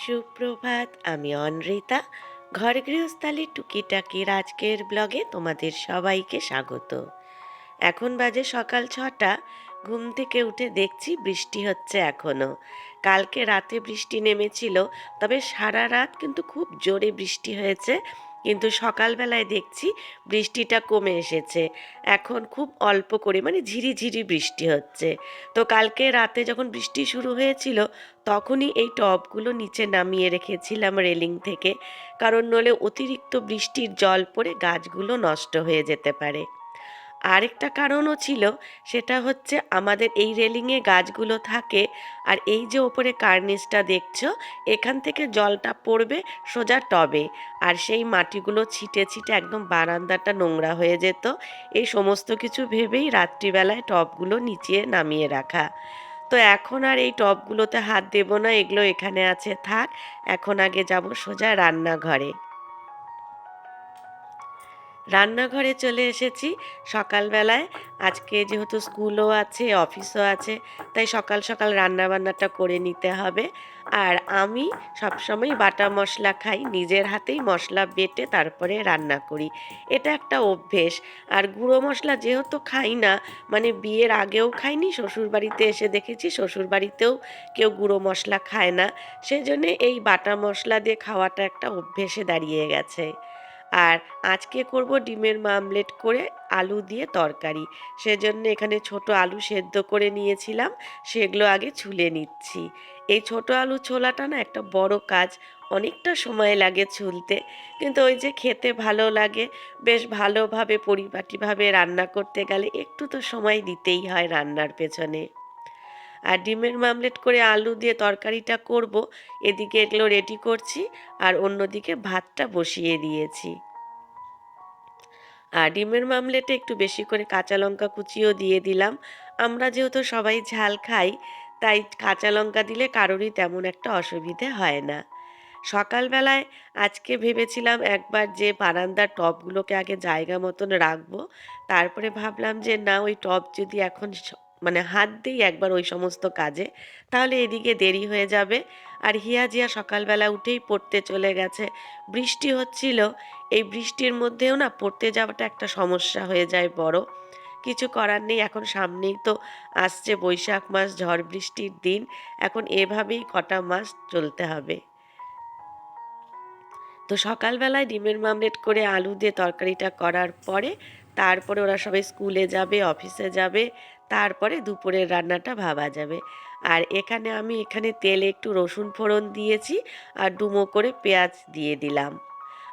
সুপ্রভাত, আমি অনৃতা। ঘর গৃহস্থালী টুকিটাকির আজকের ব্লগে তোমাদের সবাইকে স্বাগত। এখন বাজে সকাল ছটা, ঘুম থেকে উঠে দেখছি বৃষ্টি হচ্ছে এখনও কালকে রাতে বৃষ্টি নেমেছিল, তবে সারা রাত কিন্তু খুব জোরে বৃষ্টি হয়েছে। কিন্তু সকালবেলায় দেখছি বৃষ্টিটা কমে এসেছে। এখন খুব অল্প করে মানে ঝিরিঝিরি বৃষ্টি হচ্ছে। তো কালকে রাতে যখন বৃষ্টি শুরু হয়েছিল, তখনই এই টবগুলো নিচে নামিয়ে রেখেছিলাম রেলিং থেকে। কারণ নলে অতিরিক্ত বৃষ্টির জল পড়ে গাছগুলো নষ্ট হয়ে যেতে পারে। আরেকটা কারণও ছিল, সেটা হচ্ছে আমাদের এই রেলিংয়ে গাছগুলো থাকে আর এই যে ওপরে কার্নিসটা দেখছ, এখান থেকে জলটা পড়বে সোজা টবে আর সেই মাটিগুলো ছিটে ছিটে একদম বারান্দাটা নোংরা হয়ে যেত। এই সমস্ত কিছু ভেবেই রাত্রিবেলায় টবগুলো নিচে নামিয়ে রাখা। তো এখন আর এই টবগুলোতে হাত দেব না, এগুলো এখানে আছে, থাক, এখন আগে যাব সোজা রান্নাঘরে। রান্নাঘরে চলে এসেছি। সকালবেলায়, আজকে যেহেতু স্কুলও আছে, অফিসও আছে, তাই সকাল সকাল রান্না বান্নাটা করে নিতে হবে। আর আমি সবসময় বাটা মশলা খাই, নিজের হাতেই মশলা বেটে তারপরে রান্না করি। এটা একটা অভ্যেস। আর গুঁড়ো মশলা যেহেতু খাই না মানে বিয়ের আগেও খাইনি, শ্বশুরবাড়িতে এসে দেখেছি, শ্বশুরবাড়িতেও কেউ গুঁড়ো মশলা খায় না। সেজন্য এই বাটা মশলা দিয়ে খাওয়াটা একটা অভ্যেসে দাঁড়িয়ে গেছে। আর আজকে করব ডিমের মামলেট করে আলু দিয়ে তরকারি। সেজন্য এখানে ছোট আলু সেদ্ধ করে নিয়েছিলাম, সেগুলো আগে ছুলে নিচ্ছি। এই ছোট আলু ছোলাটা না একটা বড় কাজ, অনেকটা সময় লাগে ছুলতে। কিন্তু ওই যে খেতে ভালো লাগে, বেশ ভালোভাবে পরিপাটিভাবে রান্না করতে গেলে একটু তো সময় দিতেই হয় রান্নার পেছনে। আর ডিমের মামলেট করে আলু দিয়ে তরকারিটা করব। এদিকে এগুলো রেডি করছি আর অন্যদিকে ভাতটা বসিয়ে দিয়েছি। আর ডিমের মামলেটে একটু বেশি করে কাঁচা লঙ্কা কুচিও দিয়ে দিলাম। আমরা যেহেতু সবাই ঝাল খাই, তাই কাঁচা লঙ্কা দিলে কারোরই তেমন একটা অসুবিধে হয় না। সকালবেলায় আজকে ভেবেছিলাম একবার যে বারান্দার টবগুলোকে আগে জায়গা মতন রাখব, তারপরে ভাবলাম যে না, ওই টব যদি এখন মানে হাত দিই একবার ওই সমস্ত কাজে। তাহলে এদিকে দেরি হয়ে যাবে। আর হিয়া জিয়া সকালবেলা উঠেই পড়তে চলে গেছে। বৃষ্টি হচ্ছিল। এই বৃষ্টির মধ্যেও না পড়তে যাওয়াটা একটা সমস্যা হয়ে যায় বড়। কিছু করার নেই, এখন সামনেই তো আসছে বৈশাখ মাস, ঝড় বৃষ্টির দিন। এখন এভাবেই কটা মাস চলতে হবে। তো সকালবেলায় ডিমের মামলেট করে আলু দিয়ে তরকারিটা করার পরে তারপরে ওরা সবাই স্কুলে যাবে, অফিসে যাবে। তারপরে দুপুরের রান্নাটা ভাবা যাবে। আর এখানে আমি এখানে তেলে একটু রসুন ফোড়ন দিয়েছি আর ডুমো করে পেঁয়াজ দিয়ে দিলাম।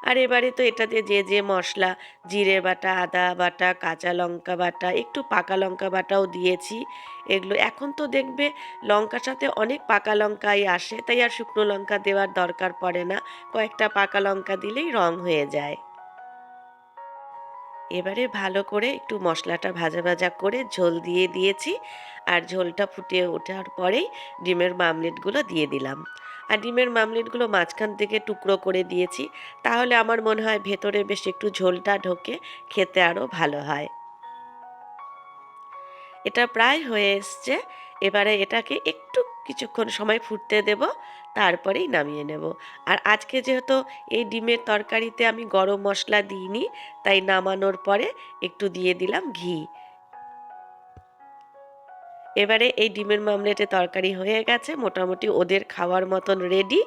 আর এবারে তো এটাতে যে যে মশলা, জিরে বাটা, আদা বাটা, কাঁচা লঙ্কা বাটা, একটু পাকা লঙ্কা বাটাও দিয়েছি। এগুলো এখন তো দেখবে লঙ্কার সাথে অনেক পাকা লঙ্কাই আসে, তাই আর শুকনো লঙ্কা দেওয়ার দরকার পড়ে না। কয়েকটা পাকা লঙ্কা দিলেই রং হয়ে যায়। এবারে ভালো করে একটু মশলাটা ভাজা ভাজা করে ঝোল দিয়ে দিয়েছি আর ঝোলটা ফুটিয়ে ওঠার পরেই ডিমের মামলেটগুলো দিয়ে দিলাম। আর ডিমের মামলেটগুলো মাঝখান থেকে টুকরো করে দিয়েছি, তাহলে আমার মনে হয় ভেতরে বেশ একটু ঝোলটা ঢোকে, খেতে আরও ভালো হয়। এটা প্রায় হয়ে এসছে, এবারে এটাকে একটু কিছুক্ষণ সময় ফুটতে দেব তারপরেই নামিয়ে নেব। আর আজকে যেহেতু এই ডিমের তরকারিতে আমি গরম মশলা দিইনি, তাই নামানোর পরে একটু দিয়ে দিলাম ঘি। এবারে এই ডিমের মামলেটে তরকারি হয়ে গেছে, মোটামুটি ওদের খাওয়ার মতন রেডি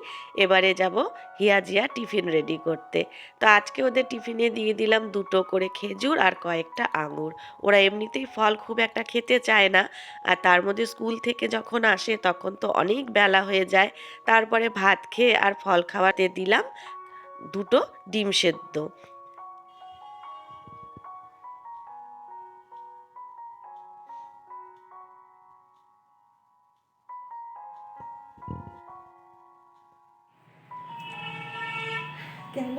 এবারে যাব হিয়াজিয়া টিফিন রেডি করতে। তো আজকে ওদের টিফিনে দিয়ে দিলাম দুটো করে খেজুর আর কয়েকটা আঙুর। ওরা এমনিতেই ফল খুব একটা খেতে চায় না। আর তার মধ্যে স্কুল থেকে যখন আসে তখন তো অনেক বেলা হয়ে যায়। তারপরে ভাত খেয়ে আর ফল খাওয়াতে দিলাম দুটো ডিম সেদ্ধ। গেল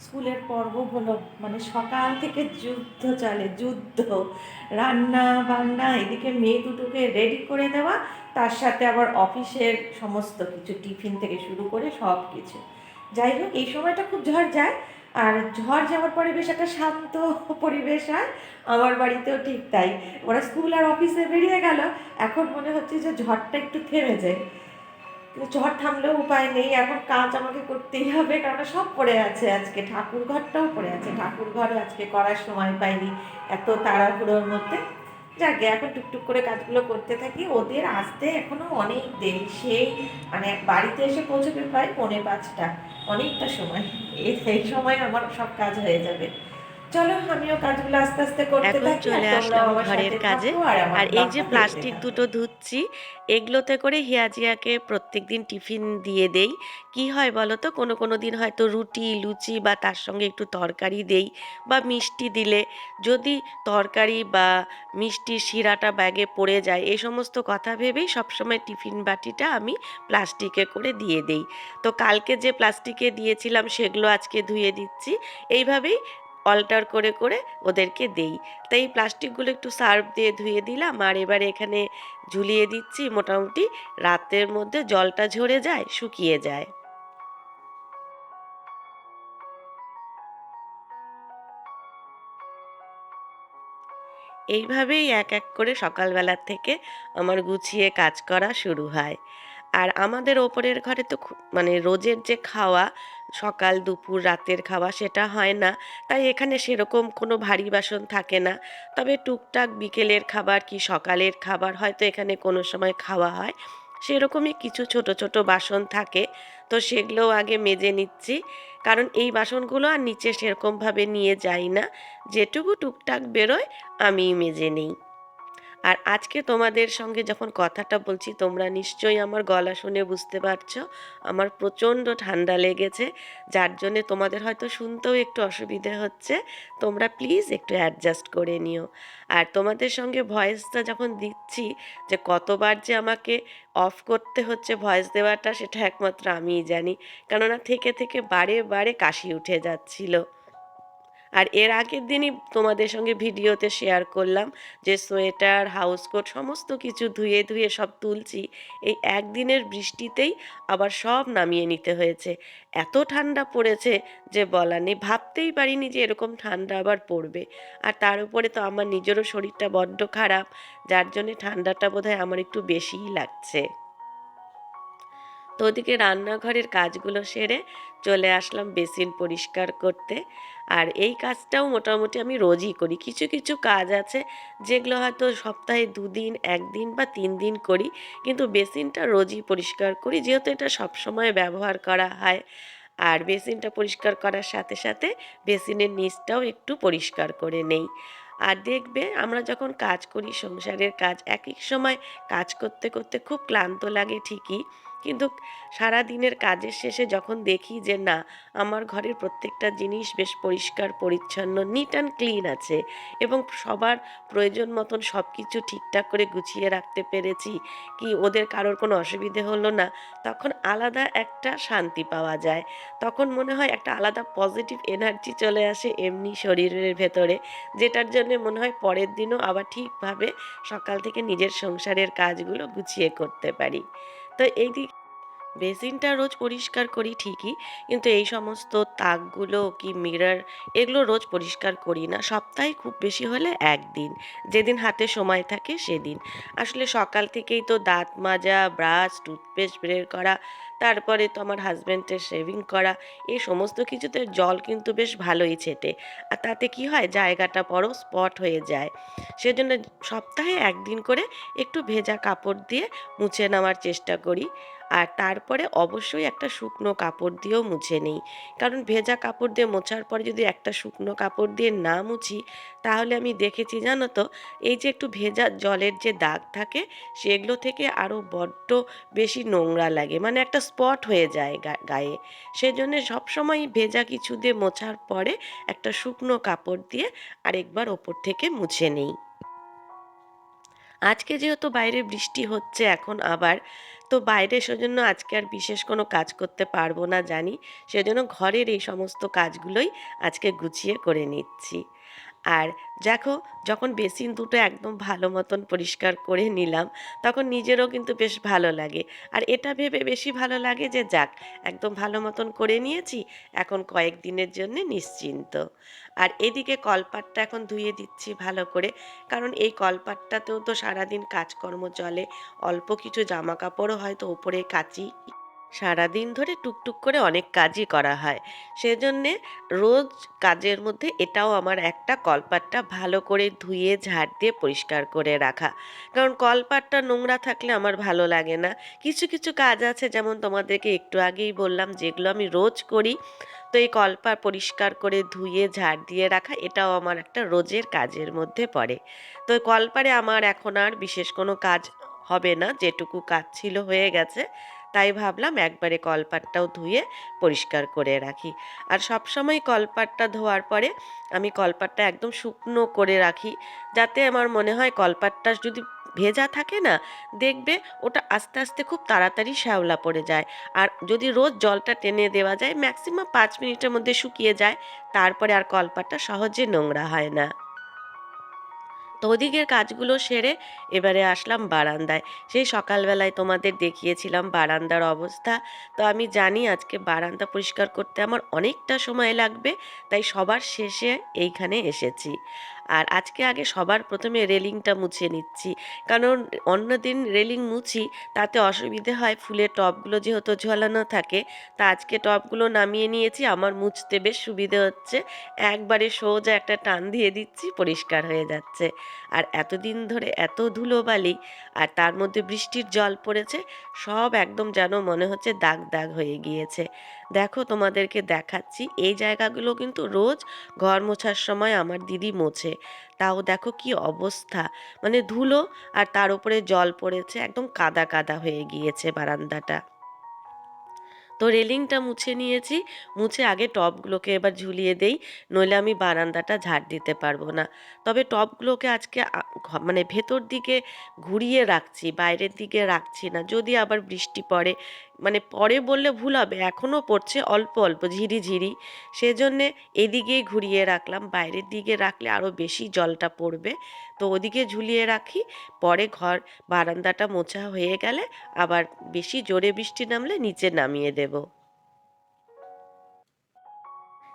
স্কুলের পর্ব হলো মানে সকাল থেকে যুদ্ধ চলে, যুদ্ধ। রান্না বান্না, এদিকে মেয়ে দুটোকে রেডি করে দেওয়া, তার সাথে আবার অফিসের সমস্ত কিছু, টিফিন থেকে শুরু করে সব কিছু যাই হোক, এই সময়টা খুব ঝড় যায়, আর ঝড় যাওয়ার পরে বেশ একটা শান্ত পরিবেশ হয়। আমার বাড়িতেও ঠিক তাই। ওরা স্কুল আর অফিসে বেরিয়ে গেল। এখন মনে হচ্ছে যে ঝড়টা একটু থেমে যায়। ঝড় থামলেও উপায় নেই, এখন কাজ আমাকে করতেই হবে, কারণ সব পড়ে আছে আজকে ঠাকুর ঘরটাও পড়ে আছে ঠাকুর ঘর আজকে করার সময় পাইনি এত তাড়াহুড়োর মধ্যে। যাকে এখন টুকটুক করে কাজগুলো করতে থাকি, ওদের আসতে এখনও অনেক দেরি, সেই মানে বাড়িতে এসে পৌঁছবে প্রায় পৌনে পাঁচটা, অনেকটা সময় এই সময় আমার সব কাজ হয়ে যাবে। চলো আমিও কাজগুলো আস্তে আস্তে করতে এখন চলে আসলাম ঘরের কাজে। আর এই যে প্লাস্টিক। দুটো ধুচ্ছি এগুলোতে করে হিয়াজিয়াকে প্রত্যেকদিন টিফিন দিয়ে দেই। কি হয় বলো তো? কোনো কোনো দিন হয়তো রুটি লুচি বা তার সঙ্গে একটু তরকারি দেই বা মিষ্টি দিলে। যদি তরকারি বা মিষ্টির শিরাটা ব্যাগে পড়ে যায় এই সমস্ত কথা ভেবেই সবসময় টিফিন বাটিটা আমি প্লাস্টিকে করে দিয়ে দেই। তো কালকে যে প্লাস্টিকে দিয়েছিলাম সেগুলো আজকে ধুয়ে দিচ্ছি। এইভাবেই অল্টার করে করে ওদেরকে দেই। তাই প্লাস্টিকগুলো একটু সার্ফ দিয়ে ধুয়ে দিলাম আর এবারে এখানে ঝুলিয়ে দিচ্ছি মোটামুটি রাতের মধ্যে জলটা ঝরে যায়, শুকিয়ে যায়। এইভাবেই এক এক করে সকালবেলার থেকে আমার গুছিয়ে কাজ করা শুরু হয়। আর আমাদের ওপরের ঘরে তো মানে রোজের যে খাওয়া সকাল, দুপুর, রাতের খাওয়া সেটা হয় না। তাই এখানে সেরকম কোনো ভারী বাসন থাকে না। তবে টুকটাক বিকেলের খাবার কি সকালের খাবার হয়তো এখানে কোনো সময় খাওয়া হয়। সেরকমই কিছু ছোট ছোট বাসন থাকে। তো সেগুলোও আগে মেজে নিচ্ছি। কারণ এই বাসনগুলো আর নিচে সেরকমভাবে নিয়ে যাই না। যেটুকু টুকটাক বেরোয়, আমিই মেজে নিই। আর আজকে তোমাদের সঙ্গে যখন কথাটা বলছি, তোমরা নিশ্চয়ই আমার গলা শুনে বুঝতে পারছ, আমার প্রচণ্ড ঠান্ডা লেগেছে, যার জন্যে তোমাদের হয়তো শুনতেও একটু অসুবিধে হচ্ছে। তোমরা প্লিজ একটু অ্যাডজাস্ট করে নিও। আর তোমাদের সঙ্গে ভয়েসটা যখন দিচ্ছি, যে কতবার যে আমাকে অফ করতে হচ্ছে ভয়েস দেওয়াটা, সেটা একমাত্র আমিই জানি। কেননা থেকে থেকে বারে বারে কাশি উঠে যাচ্ছিল। আর এর আগের দিনই তোমাদের সঙ্গে ভিডিওতে শেয়ার করলাম যে সোয়েটার হাউসকোট সমস্ত কিছু ধুয়ে ধুয়ে সব তুলছি। এই একদিনের বৃষ্টিতেই আবার সব নামিয়ে নিতে হয়েছে। এত ঠান্ডা পড়েছে যে বলা নেই, ভাবতেই পারিনি যে এরকম ঠান্ডা আবার পড়বে। আর তার উপরে তো আমার নিজেরও শরীরটা বড্ড খারাপ, যার জন্যে ঠান্ডাটা বোধহয় আমার একটু বেশিই লাগছে। তো ওদিকে রান্নাঘরের কাজগুলো সেরে চলে আসলাম বেসিন পরিষ্কার করতে। আর এই কাজটাও মোটামুটি আমি রোজই করি। কিছু কিছু কাজ আছে যেগুলো হয়তো সপ্তাহে দুদিন, একদিন বা তিন দিন করি, কিন্তু বেসিনটা রোজই পরিষ্কার করি, যেহেতু এটা সবসময় ব্যবহার করা হয়। আর বেসিনটা পরিষ্কার করার সাথে সাথে বেসিনের নিচটাও একটু পরিষ্কার করে নেই। আর দেখবে আমরা যখন কাজ করি, সংসারের কাজ এক এক সময় কাজ করতে করতে খুব ক্লান্ত লাগে ঠিকই। কিন্তু সারা দিনের কাজের শেষে যখন দেখি যে না, আমার ঘরের প্রত্যেকটা জিনিস বেশ পরিষ্কার, পরিচ্ছন্ন নিট অ্যান্ড ক্লিন আছে এবং সবার প্রয়োজন মতন সব কিছু ঠিকঠাক করে গুছিয়ে রাখতে পেরেছি কি ওদের কারোর কোনো অসুবিধে হলো না, তখন আলাদা একটা শান্তি পাওয়া যায়। তখন মনে হয় একটা আলাদা পজিটিভ এনার্জি চলে আসে এমনি শরীরের ভেতরে, যেটার জন্য মনে হয় পরের দিনও আবার ঠিকভাবে সকাল থেকে নিজের সংসারের কাজগুলো গুছিয়ে করতে পারি। তো এই দিক বেসিনটা রোজ পরিষ্কার করি ঠিকই, কিন্তু এই সমস্ত তাকগুলো কি মিরর, এগুলো রোজ পরিষ্কার করি না। সপ্তাহে খুব বেশি হলে একদিন, যেদিন হাতে সময় থাকে সেদিন। আসলে সকাল থেকেই তো দাঁত মাজা, ব্রাশ, টুথপেস্ট বের করা তারপরে তো আমার হাজব্যান্ডের শেভিং করা, এই সমস্ত কিছুতে জল কিন্তু বেশ ভালোই ছেটে। আর তাতে কি হয়, জায়গাটা বড় স্পট হয়ে যায়। সেজন্য সপ্তাহে একদিন করে একটু ভেজা কাপড় দিয়ে মুছে নেওয়ার চেষ্টা করি। আর তারপরে অবশ্যই একটা শুকনো কাপড় দিয়েও মুছে নিই। কারণ ভেজা কাপড় দিয়ে মোছার পরে যদি একটা শুকনো কাপড় দিয়ে না মুছি, তাহলে আমি দেখেছি জানো তো, এই যে একটু ভেজা জলের যে দাগ থাকে, সেগুলো থেকে আরও বড্ড বেশি নোংরা লাগে। মানে একটা স্পট হয়ে যায় গায়ে। সেজন্য সবসময় ভেজা কিছু দিয়ে মোছার পরে একটা শুকনো কাপড় দিয়ে আরেকবার ওপর থেকে মুছে নিই। আজকে যেহেতু বাইরে বৃষ্টি হচ্ছে, এখন আবার তো বাইরে সেজন্য আজকে আর বিশেষ কোনো কাজ করতে পারব না জানি। সেজন্য ঘরের এই সমস্ত কাজগুলোই আজকে গুছিয়ে করে নিচ্ছি। আর দেখো, যখন বেসিন দুটো একদম ভালো মতন পরিষ্কার করে নিলাম, তখন নিজেরও কিন্তু বেশ ভালো লাগে। আর এটা ভেবে বেশি ভালো লাগে যে, যাক, একদম ভালো মতন করে নিয়েছি, এখন কয়েক দিনের জন্য নিশ্চিন্ত। আর এদিকে কলপাটটা এখন ধুয়ে দিচ্ছি ভালো করে, কারণ এই কলপাটটাতেও তো সারাদিন কাজকর্ম চলে, অল্প কিছু জামা কাপড়ও হয়তো ওপরে কাচি। সারাদিন ধরে টুকটুক করে অনেক কাজই করা হয়। সেজন্যে রোজ কাজের মধ্যে এটাও আমার একটা কলপাটটা ভালো করে ধুয়ে, ঝাড় দিয়ে পরিষ্কার করে রাখা। কারণ কলপাটটা নোংরা থাকলে আমার ভালো লাগে না। কিছু কিছু কাজ আছে যেমন তোমাদেরকে একটু আগেই বললাম যেগুলো আমি রোজ করি। তো এই কলপার পরিষ্কার করে ধুয়ে, ঝাড় দিয়ে রাখা, এটাও আমার একটা রোজের কাজের মধ্যে পড়ে। তো কলপারে আমার এখন আর বিশেষ কোনো কাজ হবে না। যেটুকু কাজ ছিল হয়ে গেছে। তাই ভাবলাম একবারে কলপাটটাও ধুয়ে পরিষ্কার করে রাখি। আর সবসময় কলপাটটা ধোয়ার পরে আমি কলপাটটা একদম শুকনো করে রাখি, যাতে আমার মনে হয় কলপাটটা যদি ভেজা থাকে না, দেখবে ওটা আস্তে আস্তে খুব তাড়াতাড়ি শ্যাওলা পড়ে যায়। আর যদি রোজ জলটা টেনে দেওয়া যায়, ম্যাক্সিমাম পাঁচ মিনিটের মধ্যে শুকিয়ে যায়, তারপরে আর কলপাটটা সহজে নোংরা হয় না। তো ওদিকের কাজগুলো সেরে এবারে আসলাম বারান্দায়। সেই সকালবেলায় তোমাদের দেখিয়েছিলাম বারান্দার অবস্থা। তো আমি জানি আজকে বারান্দা পরিষ্কার করতে আমার অনেকটা সময় লাগবে, তাই সবার শেষে এইখানে এসেছি। আর আজকে আগে সবার প্রথমে রেলিংটা মুছে নিচ্ছি। কারণ অন্যদিন রেলিং মুছি, তাতে অসুবিধে হয়, ফুলের টবগুলো যেহেতু ঝোলানো থাকে, তা আজকে টবগুলো নামিয়ে নিয়েছি, আমার মুছতে বেশ সুবিধে হচ্ছে। একবারে সোজা একটা টান দিয়ে দিচ্ছি, পরিষ্কার হয়ে যাচ্ছে। আর এতদিন ধরে এত ধুলোবালি, আর তার মধ্যে বৃষ্টির জল পড়েছে, সব একদম যেন মনে হচ্ছে দাগ দাগ হয়ে গিয়েছে। দেখো তোমাদেরকে দেখাচ্ছি, এই জায়গাগুলো কিন্তু রোজ ঘর মোছার সময় আমার দিদি মোছে। তাও দেখো কি অবস্থা। মানে ধুলো আর তার উপরে জল পড়েছে, একদম কাদা কাদা হয়ে গিয়েছে বারান্দাটা। তো রেলিংটা মুছে নিয়েছি, মুছে আগে টবগুলোকে এবার ঝুলিয়ে দেই, নইলে আমি বারান্দাটা ঝাড় দিতে পারব না। তবে টবগুলোকে আজকে মানে ভেতর দিকে ঘুরিয়ে রাখছি, বাইরের দিকে রাখছি না, যদি আবার বৃষ্টি পড়ে মানে পরে বললে ভুল হবে এখনও পড়ছে অল্প অল্প, ঝিরি ঝিরি। সেজন্যে এদিকেই ঘুরিয়ে রাখলাম, বাইরের দিকে রাখলে আরও বেশি জলটা পড়বে। তো ওদিকে ঝুলিয়ে রাখি, পরে ঘর বারান্দাটা মোছা হয়ে গেলে আবার বেশি জোরে বৃষ্টি নামলে নিচে নামিয়ে দেব।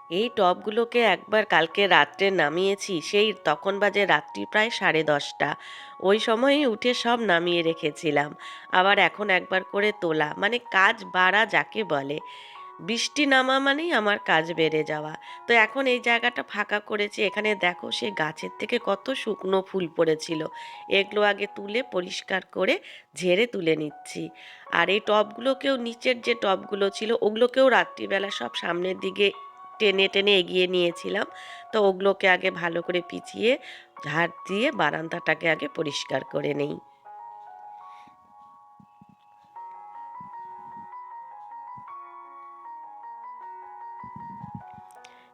এই টবগুলোকে একবার কালকে রাত্রে নামিয়েছি, সেই তখন বাজে রাত্রি প্রায় সাড়ে দশটা। ওই সময়ই উঠে সব নামিয়ে রেখেছিলাম। আবার এখন একবার করে তোলা মানে কাজ বাড়া যাকে বলে। বৃষ্টি নামা মানেই আমার কাজ বেড়ে যাওয়া। তো এখন এই জায়গাটা ফাঁকা করেছি, এখানে দেখো সে গাছের থেকে কত শুকনো ফুল পড়েছিল। এগুলো আগে তুলে পরিষ্কার করে ঝেড়ে তুলে নিচ্ছি। আর এই টবগুলোকেও নিচের যে টবগুলো ছিল, ওগুলোকেও রাত্রিবেলা সব সামনের দিকে টেনে টেনে এগিয়ে নিয়েছিলাম। তো ওগুলোকে আগে ভালো করে পিছিয়ে ঝাড় দিয়ে বারান্দাটাকে আগে পরিষ্কার করে নেই।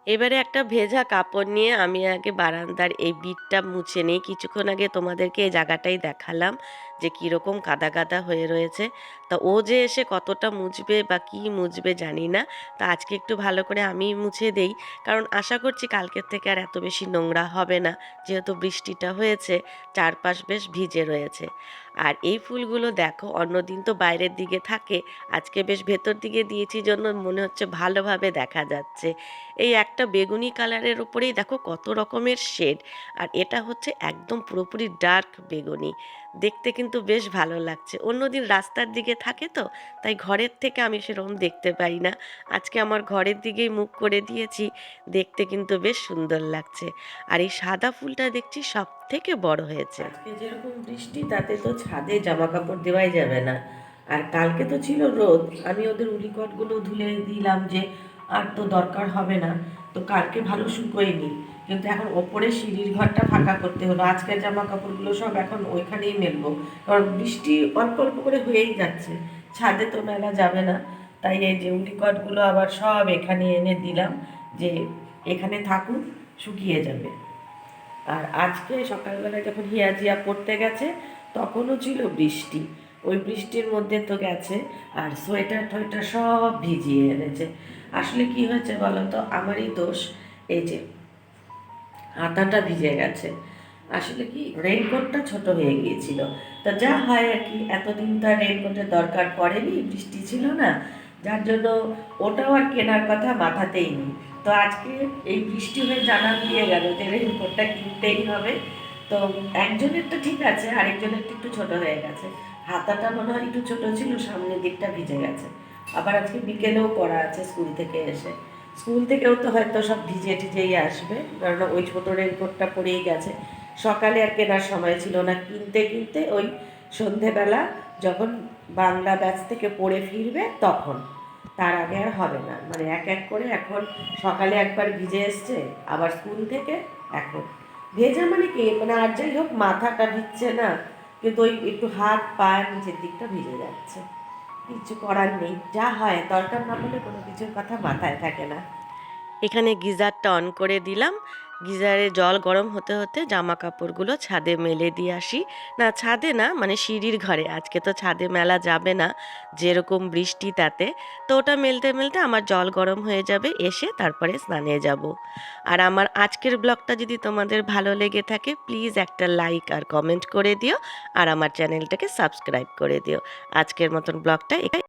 এবারে একটা ভেজা কাপড় নিয়ে আমি আগে বারান্দার এই বিটটা মুছে নিই। কিছুক্ষণ আগে তোমাদেরকে এই জায়গাটাই দেখালাম। যে কীরকম কাদা কাদা হয়ে রয়েছে। তা ও যে এসে কতটা মুছবে বা কি মুছবে জানি না। তা আজকে একটু ভালো করে আমি মুছে দেই। কারণ আশা করছি কালকের থেকে আর এত বেশি নোংরা হবে না। যেহেতু বৃষ্টিটা হয়েছে, চারপাশ বেশ ভিজে রয়েছে। আর এই ফুলগুলো দেখো, অন্যদিন তো বাইরের দিকে থাকে। আজকে বেশ ভেতর দিকে দিয়েছি জন্য মনে হচ্ছে ভালোভাবে দেখা যাচ্ছে। এই একটা বেগুনি কালারের উপরেই দেখো কত রকমের শেড। আর এটা হচ্ছে একদম পুরোপুরি ডার্ক বেগুনি। দেখতে কিন্তু বেশ ভালো লাগছে। অন্যদিন রাস্তার দিকে থাকে তো, তাই ঘরের থেকে আমি সেরকম দেখতে পাই না। আজকে আমার ঘরের দিকেই মুখ করে দিয়েছি, দেখতে কিন্তু বেশ সুন্দর লাগছে। আর এই সাদা ফুলটা দেখছি সব থেকে বড় হয়েছে। যেরকম বৃষ্টি, তাতে তো ছাদে জামা কাপড় দেওয়াই যাবে না। আর কালকে তো ছিল রোদ, আমি ওদের উলিকটগুলো ধুলে দিলাম যে আর তো দরকার হবে না। তো কালকে ভালো শুকোয়নি। কিন্তু এখন ওপরে সিঁড়ির ঘরটা ফাঁকা করতে হলো। আজকের জামা কাপড়গুলো সব এখন ওইখানেই মেলবো। কারণ বৃষ্টি অল্প অল্প করে হয়েই যাচ্ছে। ছাদে তো মেলা যাবে না। তাই এই যে উলিকটগুলো আবার সব এখানে এনে দিলাম যে এখানে থাকুন শুকিয়ে যাবে। আর আজকে সকালবেলায় যখন হিয়াজিয়া পড়তে গেছে, তখনও ছিল বৃষ্টি। ওই বৃষ্টির মধ্যে তো গেছে, আর সোয়েটার টোয়েটার সব ভিজিয়ে এনেছে। আসলে কি হয়েছে বলো তো? আমারই দোষ এই যে হাতাটা ভিজে গেছে। আসলে কি রেনকোটটা ছোট হয়ে গিয়েছিল। তা যা হয় আর কি, এতদিন তো রেনকোটের দরকার পড়েনি, বৃষ্টি ছিল না। যার জন্য ওটাও আর কেনার কথা মাথাতেই নেই। তো আজকে এই বৃষ্টি হয়ে জানান দিয়ে গেল যে রেনকোটটা কিনতেই হবে। তো একজনের তো ঠিক আছে, আরেকজনের তো একটু ছোট হয়ে গেছে। হাতাটা মনে হয় একটু ছোট ছিল, সামনের দিকটা ভিজে গেছে। আবার আজকে বিকেলেও পড়া আছে স্কুল থেকে এসে। স্কুল থেকেও তো হয়তো সব ভিজে টিজেই আসবে কারণ ওই ছোট রেনকোটটা পরেই গেছে। সকালে আর কেনার সময় ছিল না। কিনতে কিনতে ওই সন্ধেবেলা যখন বাংলা ব্যাচ থেকে পড়ে ফিরবে তখন। তার আগে আর হবে না। মানে এক এক করে এখন সকালে একবার ভিজে এসছে, আবার স্কুল থেকে এখন। ভেজা মানে কি? মানে আর যাই হোক, মাথাটা ভিজছে না। কিন্তু ওই একটু হাত পা নিচের দিকটা ভিজে যাচ্ছে। কিছু করার নেই, যা হয়, দরকার না বলে কোনো কিছুর কথা মাথায় থাকে না। এখানে গিজারটা অন করে দিলাম গিজারে জল গরম হতে হতে জামা কাপড়গুলো ছাদে মেলে দিয়ে আসি। না, ছাদে না মানে সিঁড়ির ঘরে। আজকে তো ছাদে মেলা যাবে না, যেরকম বৃষ্টি তাতে। তো ওটা মেলতে মেলতে আমার জল গরম হয়ে যাবে, এসে তারপরে স্নানে যাব। আর আমার আজকের ব্লগটা যদি তোমাদের ভালো লেগে থাকে, প্লিজ একটা লাইক আর কমেন্ট করে দিও। আর আমার চ্যানেলটাকে সাবস্ক্রাইব করে দিও। আজকের মতন ব্লগটা এখানে